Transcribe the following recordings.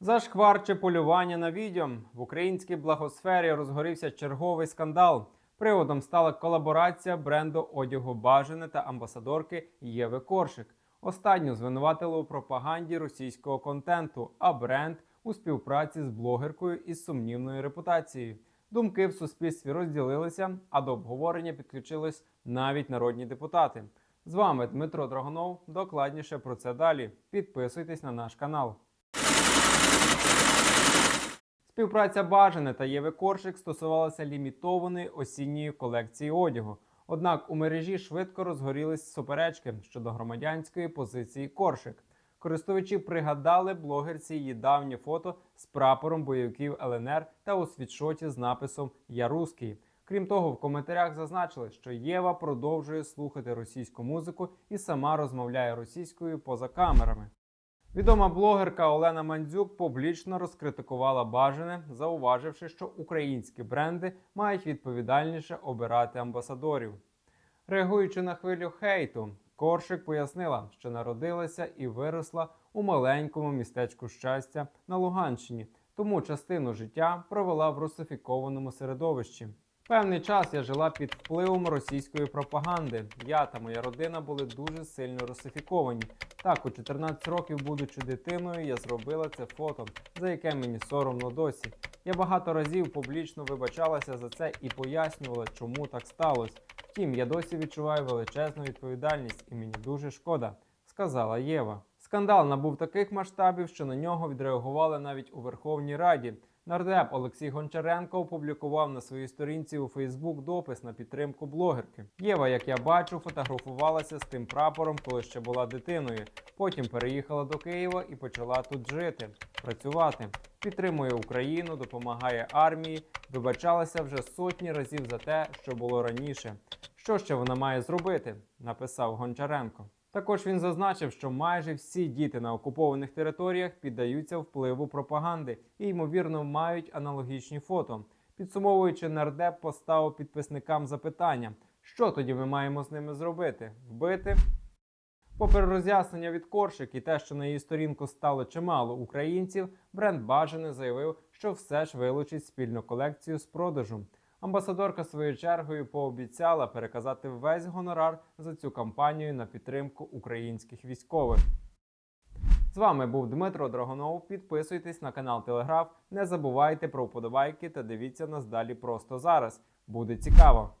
Зашкварче полювання на відьом в українській благосфері розгорівся черговий скандал. Приводом стала колаборація бренду одягу Бажане та амбасадорки Єви Коршик. Останню звинуватили у пропаганді російського контенту, а бренд у співпраці з блогеркою із сумнівною репутацією. Думки в суспільстві розділилися, а до обговорення підключились навіть народні депутати. З вами Дмитро Драгонов. Докладніше про це далі. Підписуйтесь на наш канал. Співпраця Бажане та Єви Коршик стосувалася лімітованої осінньої колекції одягу. Однак у мережі швидко розгорілись суперечки щодо громадянської позиції Коршик. Користувачі пригадали блогерці її давнє фото з прапором бойовиків ЛНР та у світшоті з написом Я русський. Крім того, в коментарях зазначили, що Єва продовжує слухати російську музику і сама розмовляє російською поза камерами. Відома блогерка Олена Мандзюк публічно розкритикувала бажане, зауваживши, що українські бренди мають відповідальніше обирати амбасадорів. Реагуючи на хвилю хейту, Коршик пояснила, що народилася і виросла у маленькому містечку щастя на Луганщині, тому частину життя провела в русифікованому середовищі. Певний час я жила під впливом російської пропаганди. Я та моя родина були дуже сильно русифіковані. Так, у 14 років, будучи дитиною, я зробила це фото, за яке мені соромно досі. Я багато разів публічно вибачалася за це і пояснювала, чому так сталося. Втім, я досі відчуваю величезну відповідальність і мені дуже шкода, сказала Єва. Скандал набув таких масштабів, що на нього відреагували навіть у Верховній Раді. Нардеп Олексій Гончаренко опублікував на своїй сторінці у Фейсбук допис на підтримку блогерки. Єва, як я бачу, фотографувалася з тим прапором, коли ще була дитиною. Потім переїхала до Києва і почала тут жити, працювати. Підтримує Україну, допомагає армії. Вибачалася вже сотні разів за те, що було раніше. Що ще вона має зробити? написав Гончаренко. Також він зазначив, що майже всі діти на окупованих територіях піддаються впливу пропаганди і, ймовірно, мають аналогічні фото. Підсумовуючи, нардеп поставив підписникам запитання, що тоді ми маємо з ними зробити? Вбити? Попри роз'яснення від Коршик і те, що на її сторінку стало чимало українців, бренд Бажане заявив, що все ж вилучить спільну колекцію з продажу. Амбасадорка своєю чергою пообіцяла переказати весь гонорар за цю кампанію на підтримку українських військових. З вами був Дмитро Драгонов. Підписуйтесь на канал Телеграф. Не забувайте про вподобайки та дивіться нас далі просто зараз. Буде цікаво.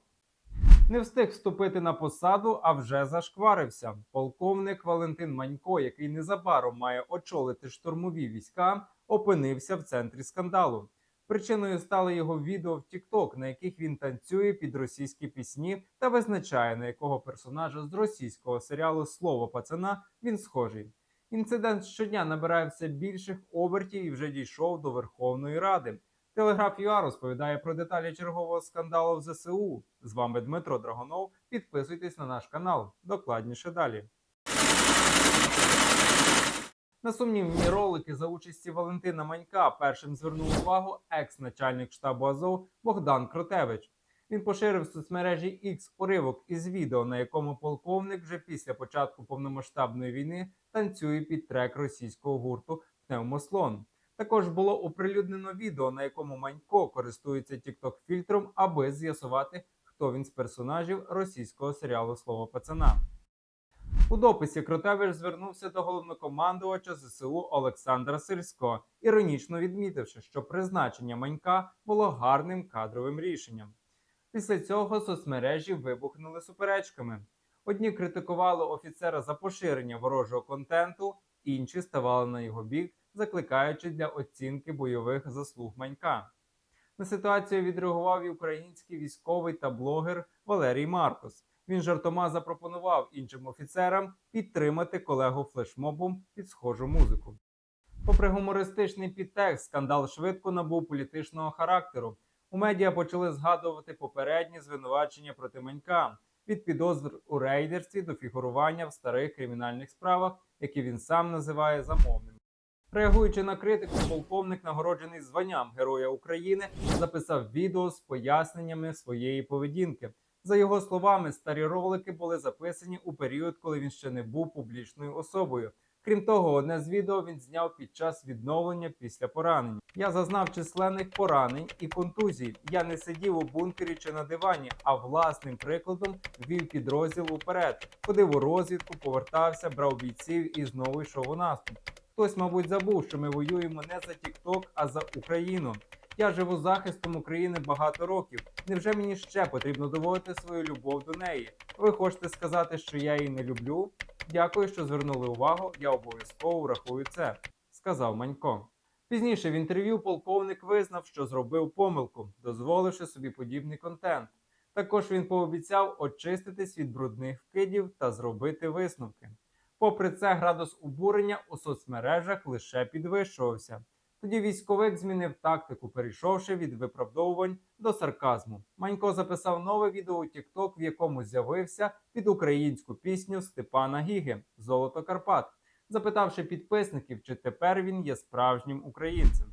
Не встиг вступити на посаду, а вже зашкварився. Полковник Валентин Манько, який незабаром має очолити штурмові війська, опинився в центрі скандалу. Причиною стало його відео в TikTok, на яких він танцює під російські пісні та визначає, на якого персонажа з російського серіалу Слово пацана він схожий. Інцидент щодня набирає все більших обертів і вже дійшов до Верховної Ради. Телеграф ЮА розповідає про деталі чергового скандалу в ЗСУ. З вами Дмитро Драгонов. Підписуйтесь на наш канал. Докладніше далі. На сумнівні ролики за участі Валентина Манька першим звернув увагу екс-начальник штабу Азов Богдан Кротевич. Він поширив в соцмережі X уривок із відео, на якому полковник вже після початку повномасштабної війни танцює під трек російського гурту Пневмослон. Також було оприлюднено відео, на якому Манько користується TikTok фільтром, аби з'ясувати, хто він з персонажів російського серіалу Слово пацана. У дописі Кротевич звернувся до головнокомандувача ЗСУ Олександра Сирського, іронічно відмітивши, що призначення Манька було гарним кадровим рішенням. Після цього соцмережі вибухнули суперечками. Одні критикували офіцера за поширення ворожого контенту, інші ставали на його бік, закликаючи для оцінки бойових заслуг Манька. На ситуацію відреагував і український військовий та блогер Валерій Маркос. Він жартома запропонував іншим офіцерам підтримати колегу флешмобом під схожу музику. Попри гумористичний підтекст, скандал швидко набув політичного характеру. У медіа почали згадувати попередні звинувачення проти Манька від підозр у рейдерстві до фігурування в старих кримінальних справах, які він сам називає замовними. Реагуючи на критику, полковник, нагороджений званням Героя України, записав відео з поясненнями своєї поведінки. За його словами, старі ролики були записані у період, коли він ще не був публічною особою. Крім того, одне з відео він зняв під час відновлення після поранень. Я зазнав численних поранень і контузій. Я не сидів у бункері чи на дивані, а власним прикладом вів підрозділ уперед. Ходив у розвідку, повертався, брав бійців і знову йшов у наступ. Хтось, мабуть, забув, що ми воюємо не за TikTok, а за Україну. Я живу захистом України багато років. Невже мені ще потрібно доводити свою любов до неї? Ви хочете сказати, що я її не люблю? Дякую, що звернули увагу. Я обов'язково врахую це, сказав Манько. Пізніше в інтерв'ю полковник визнав, що зробив помилку, дозволивши собі подібний контент. Також він пообіцяв очиститись від брудних вкидів та зробити висновки. Попри це, градус обурення у соцмережах лише підвищувався. Тоді військовик змінив тактику, перейшовши від виправдовувань до сарказму. Манько записав нове відео у TikTok, в якому з'явився під українську пісню Степана Гіги Золото Карпат, запитавши підписників, чи тепер він є справжнім українцем.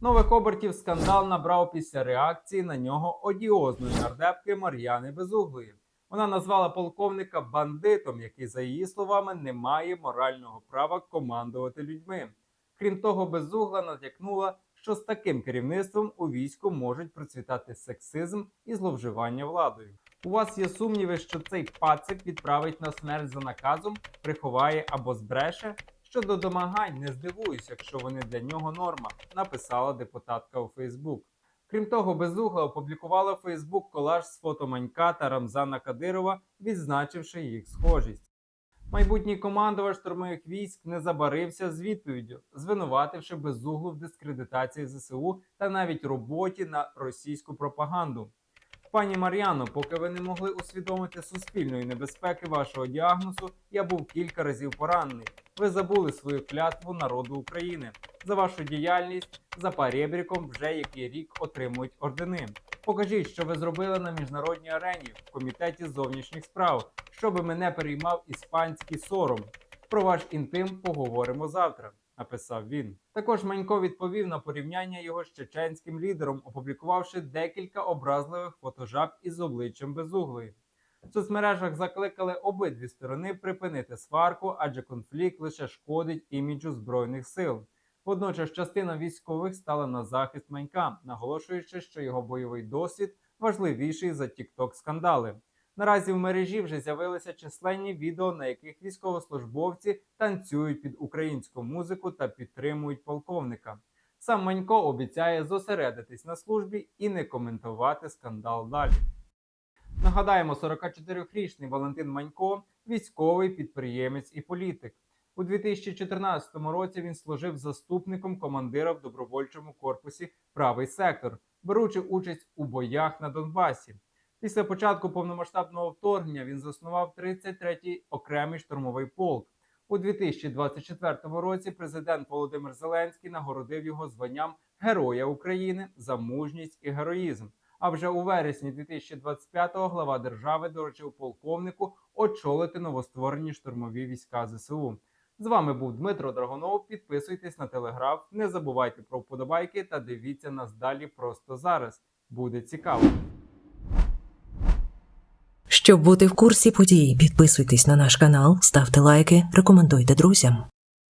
Нових обертів скандал набрав після реакції на нього одіозної нардепки Мар'яни Безуглої. Вона назвала полковника бандитом, який, за її словами, не має морального права командувати людьми. Крім того, безугла натякнула, що з таким керівництвом у війську можуть процвітати сексизм і зловживання владою. У вас є сумніви, що цей пацик відправить на смерть за наказом, приховає або збреше? Щодо домагань, не здивуюсь, якщо вони для нього норма, написала депутатка у Фейсбук. Крім того, безугла опублікувала Фейсбук колаж з фото Манька та Рамзана Кадирова, відзначивши їх схожість. Майбутній командувач штурмових військ не забарився з відповіддю, звинувативши безуглу в дискредитації ЗСУ та навіть роботі на російську пропаганду. Пані Мар'яно, поки ви не могли усвідомити суспільної небезпеки вашого діагнозу, я був кілька разів поранений. Ви забули свою клятву народу України. За вашу діяльність за парєбріком вже який рік отримують ордени. Покажіть, що ви зробили на міжнародній арені в комітеті зовнішніх справ, щоби мене переймав іспанський сором. Про ваш інтим поговоримо завтра. Написав він. Також Манько відповів на порівняння його з чеченським лідером, опублікувавши декілька образливих фотожаб із обличчям безуглої. В соцмережах закликали обидві сторони припинити сварку, адже конфлікт лише шкодить іміджу збройних сил. Водночас частина військових стала на захист Манька, наголошуючи, що його бойовий досвід важливіший за тікток скандали. Наразі в мережі вже з'явилися численні відео, на яких військовослужбовці танцюють під українську музику та підтримують полковника. Сам Манько обіцяє зосередитись на службі і не коментувати скандал далі. Нагадаємо, 44-річний Валентин Манько військовий підприємець і політик. У 2014 році він служив заступником командира в добровольчому корпусі Правий сектор, беручи участь у боях на Донбасі. Після початку повномасштабного вторгнення він заснував 33-й окремий штурмовий полк. У 2024 році президент Володимир Зеленський нагородив його званням Героя України за мужність і героїзм. А вже у вересні 2025-го глава держави доручив полковнику очолити новостворені штурмові війська ЗСУ. З вами був Дмитро Драгонов. Підписуйтесь на телеграф, не забувайте про вподобайки та дивіться нас далі просто зараз. Буде цікаво. Щоб бути в курсі подій, підписуйтесь на наш канал, ставте лайки, рекомендуйте друзям.